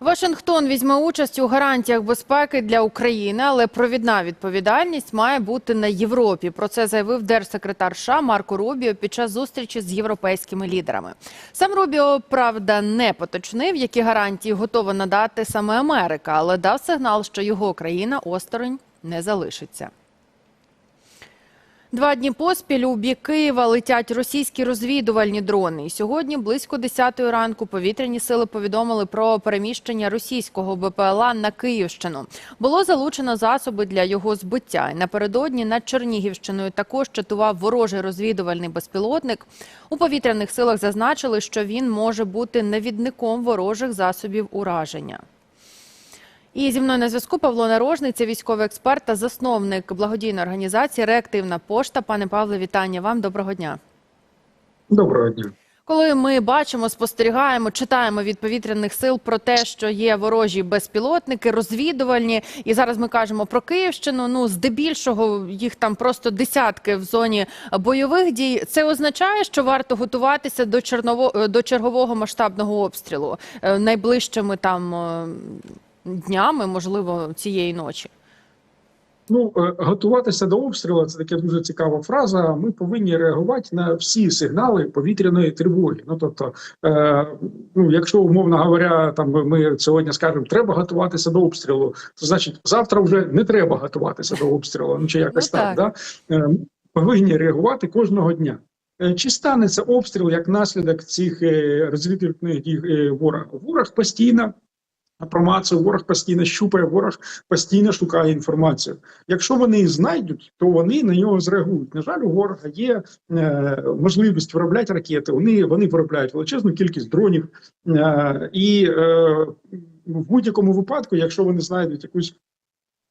Вашингтон візьме участь у гарантіях безпеки для України, але провідна відповідальність має бути на Європі. Про це заявив держсекретар США Марко Рубіо під час зустрічі з європейськими лідерами. Сам Рубіо, правда, не поточнив, які гарантії готова надати саме Америка, але дав сигнал, що його країна осторонь не залишиться. Два дні поспіль у бік Києва летять російські розвідувальні дрони. І сьогодні близько 10 ранку повітряні сили повідомили про переміщення російського БПЛА на Київщину. Було залучено засоби для його збиття. І напередодні над Чернігівщиною також чатував ворожий розвідувальний безпілотник. У повітряних силах зазначили, що він може бути навідником ворожих засобів ураження. І зі мною на зв'язку Павло Нарожний, це військовий експерт та засновник благодійної організації Реактивна пошта. Пане Павле, вітання вам. Доброго дня. Доброго дня. Коли ми бачимо, спостерігаємо, читаємо від повітряних сил про те, що є ворожі безпілотники, розвідувальні, і зараз ми кажемо про Київщину. Ну здебільшого їх там просто десятки в зоні бойових дій. Це означає, що варто готуватися до черново до чергового масштабного обстрілу е, найближчими там е, днями, можливо, цієї ночі. Ну е, готуватися до обстрілу це така дуже цікава фраза. Ми повинні реагувати на всі сигнали повітряної тривоги. Ну тобто, е, ну якщо умовно говоря, там ми сьогодні скажемо, треба готуватися до обстрілу, то значить завтра вже не треба готуватися до обстрілу. Ну чи якось Ну, так, да Е, повинні реагувати кожного дня. Е, Чи станеться обстріл як наслідок цих е, розвідувальних дій ворога? Ворог постійно промацію, ворог постійно щупає, ворог постійно шукає інформацію. Якщо вони її знайдуть, то вони на нього зреагують. На жаль, у ворога є е, можливість виробляти ракети. Вони вони виробляють величезну кількість дронів, е, і е, в будь-якому випадку, якщо вони знайдуть якусь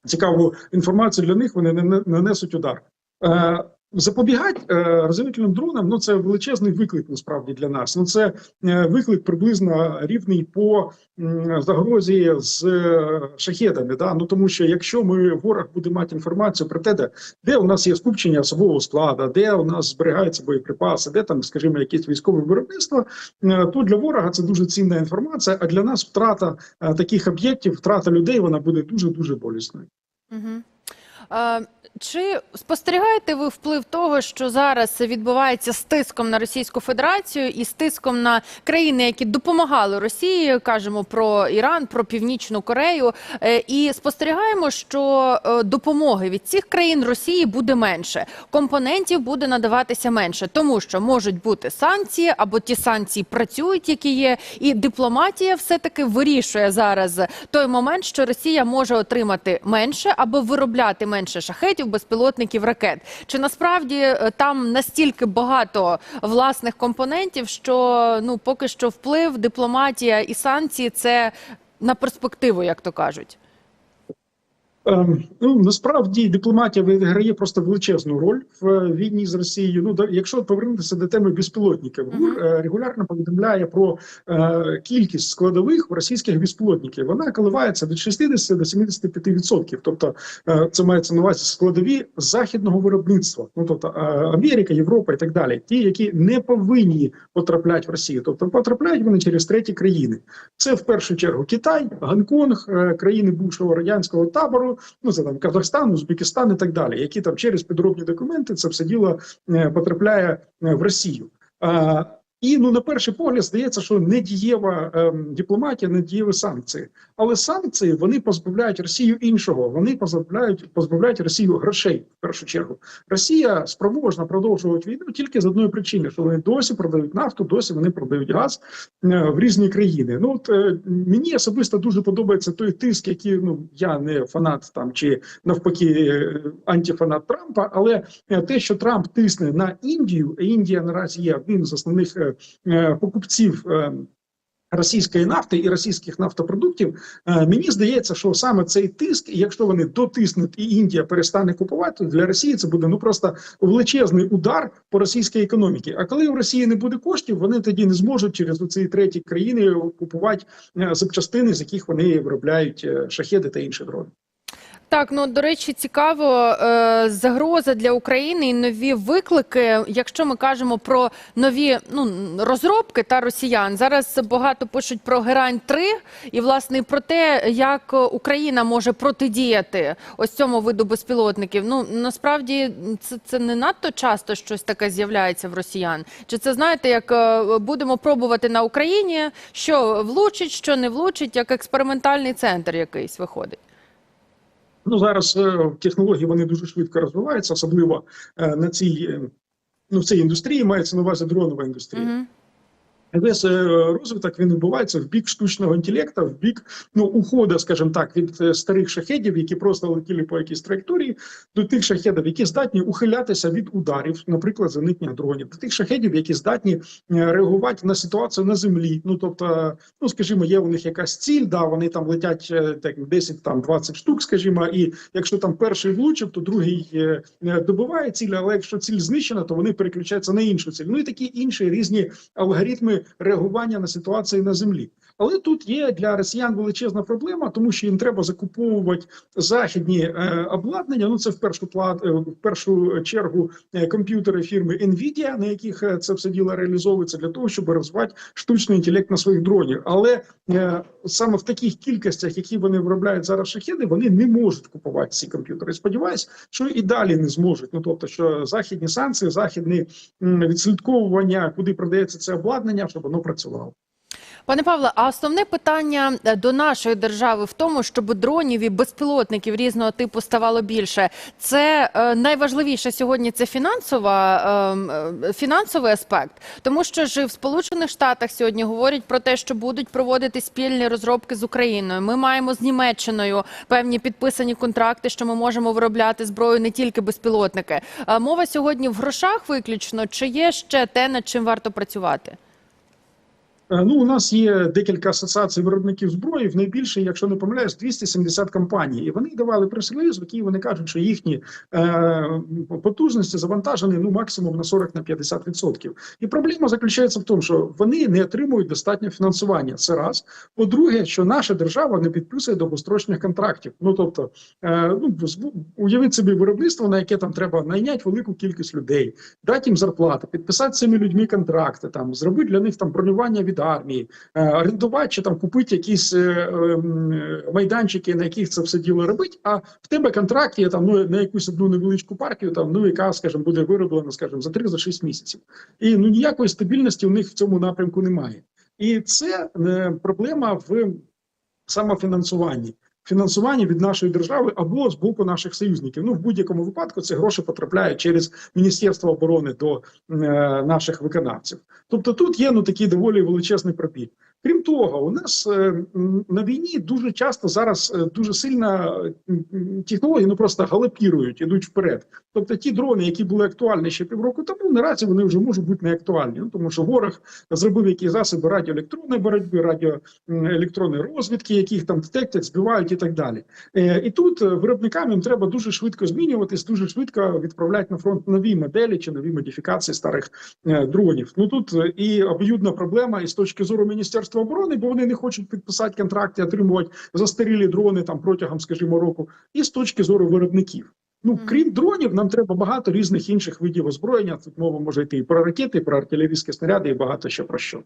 цікаву інформацію для них, вони не- нанесуть удар. Е, Запобігати е, розвідувальним дронам ну це величезний виклик насправді для нас. Ну це е, виклик приблизно рівний по загрозі з е, шахедами. Да? Ну тому що якщо ми ворог буде мати інформацію про те, де, у нас є скупчення особового складу, де у нас зберігаються боєприпаси, де там, скажімо, якесь військове виробництво, то для ворога це дуже цінна інформація. А для нас втрата таких об'єктів, втрата людей, вона буде дуже дуже болісною. Угу. Чи спостерігаєте ви вплив того, що зараз відбувається з тиском на Російську Федерацію і з тиском на країни, які допомагали Росії, кажемо про Іран, про Північну Корею, Е, і спостерігаємо, що е, допомоги від цих країн Росії буде менше, компонентів буде надаватися менше, тому що можуть бути санкції або ті санкції працюють, які є, і дипломатія все таки вирішує зараз той момент, що Росія може отримати менше або виробляти менше шахетів, безпілотників, ракет. Чи насправді е, там настільки багато власних компонентів, що ну поки що вплив, дипломатія і санкції це на перспективу, як то кажуть? Ем, ну насправді дипломатія відіграє просто величезну роль в е, війні з Росією. Ну якщо повернутися до теми безпілотників. ГУР е, регулярно повідомляє про е, кількість складових російських безпілотників. Вона коливається від 60 до 75 відсотків. Тобто це мається на увазі складові західного виробництва. Ну тобто Америка, Європа і так далі. Ті, які не повинні потрапляти в Росію, тобто потрапляють вони через треті країни. Це в першу чергу Китай, Гонконг, країни бувшого радянського табору. Ну це там Казахстан, Узбекистан і так далі, які там через підробні документи це все діло е, потрапляє е, в Росію. І ну на перший погляд здається, що недієва е, дипломатія, недієві санкції. Але санкції вони позбавляють Росію іншого. Вони позбавляють позбавляють Росію грошей в першу чергу. Росія спроможна продовжувати війну тільки з одної причини, що вони досі продають нафту, досі вони продають газ е, в різні країни. Ну от е, мені особисто дуже подобається той тиск, який ну я не фанат там чи навпаки е, антифанат Трампа, але те, що Трамп тисне на Індію, Індія наразі є одним з основних покупців. Російської нафти і російських нафтопродуктів е, мені здається, що саме цей тиск, якщо вони дотиснуть і Індія перестане купувати, для Росії це буде ну просто величезний удар по російській економіці. А коли у Росії не буде коштів, вони тоді не зможуть через ці треті країни купувати е, запчастини, з яких вони виробляють е, шахеди та інші дрони. Так, ну до речі, цікаво е, загроза для України і нові виклики. Якщо ми кажемо про нові ну розробки та росіян, зараз багато пишуть про Герань 3 і власне про те, як Україна може протидіяти ось цьому виду безпілотників. Ну насправді це, це не надто часто щось таке з'являється в росіян. Чи це знаєте, як е, будемо пробувати на Україні, що влучить, що не влучить, як експериментальний центр якийсь виходить. Ну зараз е, технології вони дуже швидко розвиваються, особливо е, на цій е, ну в цій індустрії мається на увазі дронова індустрія. Мгм. Весь е, розвиток він відбувається в бік штучного інтелекту, в бік ну уходу, скажімо так, від е, старих шахедів, які просто летіли по якійсь траєкторії, до тих шахедів, які здатні ухилятися від ударів, наприклад, зникнення дронів, до тих шахедів, які здатні е, реагувати на ситуацію на землі. Ну тобто, ну скажімо, є у них якась ціль, да, вони там летять так 10 там 20 штук, скажімо, і якщо там перший влучив, то другий добиває ціль. Але якщо ціль знищена, то вони переключаються на іншу ціль. Ну і такі інші різні алгоритми реагування на ситуації на землі. Але тут є для росіян величезна проблема, тому що їм треба закуповувати західні е, обладнання. Ну це в першу плат, е, в першу чергу е, комп'ютери фірми Nvidia, на яких це все діло реалізовується для того, щоб розвивати штучний інтелект на своїх дронів. Але саме в таких кількостях, які вони виробляють зараз шахеди, вони не можуть купувати ці комп'ютери. Сподіваюсь, що і далі не зможуть. Ну тобто, що західні санкції, західні відслідковування, куди продається це обладнання, щоб воно працювало. Пане Павле, а основне питання е, до нашої держави в тому, щоб дронів і безпілотників різного типу ставало більше. Це е, найважливіше сьогодні. Це фінансова е, е, фінансовий аспект, тому що ж в Сполучених Штатах сьогодні говорять про те, що будуть проводити спільні розробки з Україною. Ми маємо з Німеччиною певні підписані контракти, що ми можемо виробляти зброю не тільки безпілотники. Мова сьогодні в грошах виключно. Чи є ще те, над чим варто працювати? Е, Ну, у нас є декілька асоціацій виробників зброї. В найбільше, якщо не помиляюсь, 270 компаній. І вони давали прес-реліз, в якій вони кажуть, що їхні е, потужності завантажені ну максимум на 40 на 50%. І проблема заключається в тому, що вони не отримують достатньо фінансування. Це раз. По-друге, що наша держава не підписує довгострочних контрактів. Ну тобто, е, ну уявіть собі виробництво, на яке там треба найняти велику кількість людей, дати їм зарплати, підписати цими людьми контракти, там зробити для них там бронювання від армії, е, орендувати чи там купити якісь е, ем, майданчики, на яких це все діло робить. А в тебе контракт є там ну на якусь одну невеличку партію, там ну яка, скажімо, буде вироблена, скажімо, за 3 за 6 місяців. І ну ніякої стабільності у них в цьому напрямку немає. І це е, проблема в самофінансуванні. Фінансування від нашої держави або з боку наших союзників. Ну в будь-якому випадку це гроші потрапляють через Міністерство оборони до е, наших виконавців. Тобто тут є ну такий доволі величезний пробіг. Крім того, у нас е, на війні дуже часто зараз е, дуже сильно технології ну просто галопірують, ідуть вперед. Тобто ті дрони, які були актуальні ще півроку тому, наразі вони вже можуть бути не актуальні. Ну, тому що ворог зробив якісь засоби радіоелектронної боротьби, радіоелектронної розвідки, яких там детектять, збивають і так далі. Е, і тут виробникам їм треба дуже швидко змінюватись, дуже швидко відправляти на фронт нові моделі чи нові модифікації старих дронів. Ну тут і обоюдна проблема і з точки зору Міністерства оборони, бо вони не хочуть підписати контракти, отримувати застарілі дрони там протягом, скажімо, року, і з точки зору виробників. Ну, крім дронів, нам треба багато різних інших видів озброєння. Тут мова може йти і про ракети, і про артилерійські снаряди, і багато ще про що.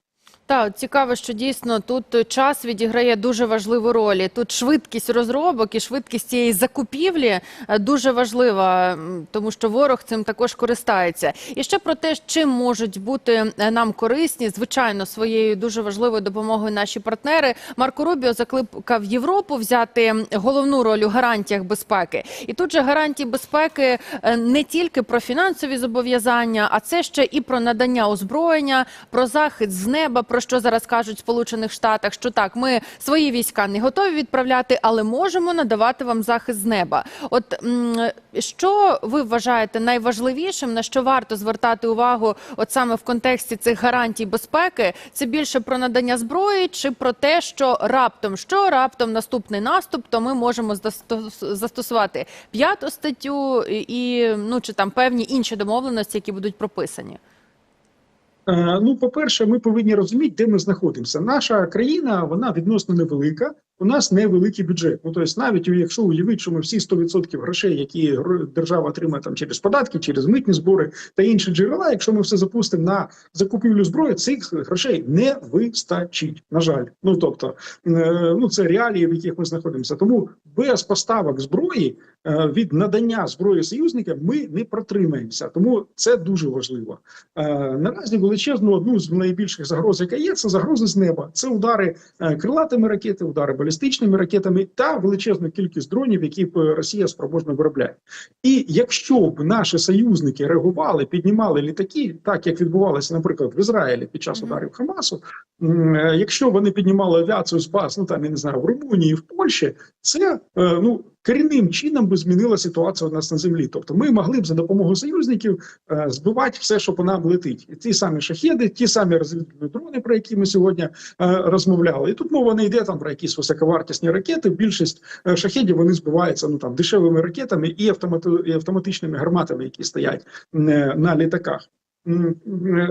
Так, цікаво, що дійсно тут час відіграє дуже важливу роль. Тут швидкість розробок і швидкість цієї закупівлі е, дуже важлива, тому що ворог цим також користається. І ще про те, чим можуть бути е, нам корисні, звичайно, своєю дуже важливою допомогою наші партнери. Марко Рубіо закликав Європу взяти головну роль у гарантіях безпеки. І тут же гарантії безпеки е, не тільки про фінансові зобов'язання, а це ще і про надання озброєння, про захист з неба, про що зараз кажуть в Сполучених Штатах, що так, ми свої війська не готові відправляти, але можемо надавати вам захист з неба. От що ви вважаєте найважливішим, на що варто звертати увагу, от саме в контексті цих гарантій безпеки? Це більше про надання зброї, чи про те, що раптом що раптом наступний наступ, то ми можемо застос- застосувати п'яту статтю і ну чи там певні інші домовленості, які будуть прописані. Е, Ну, по-перше, ми повинні розуміти, де ми знаходимося. Наша країна вона відносно невелика. У нас невеликий бюджет. Ну тобто, навіть якщо уявити, що ми всі 100% грошей, які держава отримає там через податки, через митні збори та інші джерела, якщо ми все запустимо на закупівлю зброї, цих грошей не вистачить. На жаль, ну тобто, е, ну це реалії, в яких ми знаходимося. Тому без поставок зброї е, від надання зброї союзникам ми не протримаємося. Тому це дуже важливо. Е, Наразі величезну одну з найбільших загроз, яка є, це загрози з неба. Це удари крилатими ракети, удари балістичними ракетами та величезну кількість дронів, які е, Росія спроможно виробляє. І якщо б наші союзники реагували, піднімали літаки, так як відбувалося, наприклад, в Ізраїлі під час ударів Хамасу, е, якщо вони піднімали авіацію з баз, ну там я не знаю, в Румунії, в Польщі, це е, ну. Корінним чином би змінила ситуацію у нас на землі. Тобто, ми могли б за допомогою союзників е, збивати все, що по нам летить. Ті самі шахеди, ті самі розвідувальні дрони, про які ми сьогодні е, розмовляли. І тут мова не йде там про якісь високовартісні ракети. Більшість е, шахедів вони збиваються ну там дешевими ракетами і, автомати, автоматичними гарматами, які стоять на літаках.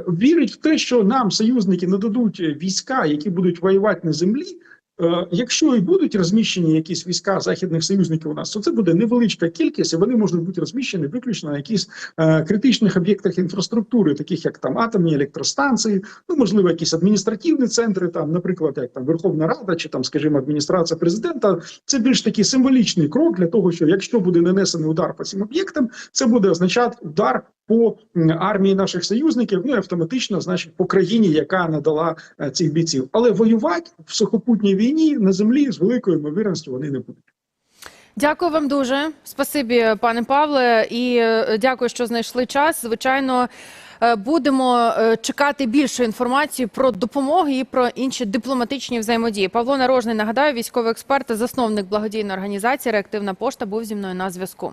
Вірить в те, що нам союзники нададуть війська, які будуть воювати на землі. Е, Якщо і будуть розміщені якісь війська західних союзників у нас, то це буде невеличка кількість, і вони можуть бути розміщені виключно на якісь е, критичних об'єктах інфраструктури, таких як там атомні електростанції, ну можливо, якісь адміністративні центри, там, наприклад, як там Верховна Рада чи там, скажімо, адміністрація президента. Це більш такий символічний крок для того, що якщо буде нанесений удар по цим об'єктам, це буде означати удар по армії наших союзників, ну і автоматично, значить, по країні, яка надала е, цих бійців. Але воювати в сухопутній війні на землі з великою ймовірністю вони не будуть. Дякую вам дуже. Спасибі, пане Павле, і е, дякую, що знайшли час. Звичайно, е, будемо чекати більше інформації про допомоги і про інші дипломатичні взаємодії. Павло Нарожний нагадаю, військовий експерт, засновник благодійної організації Реактивна пошта був зі мною на зв'язку.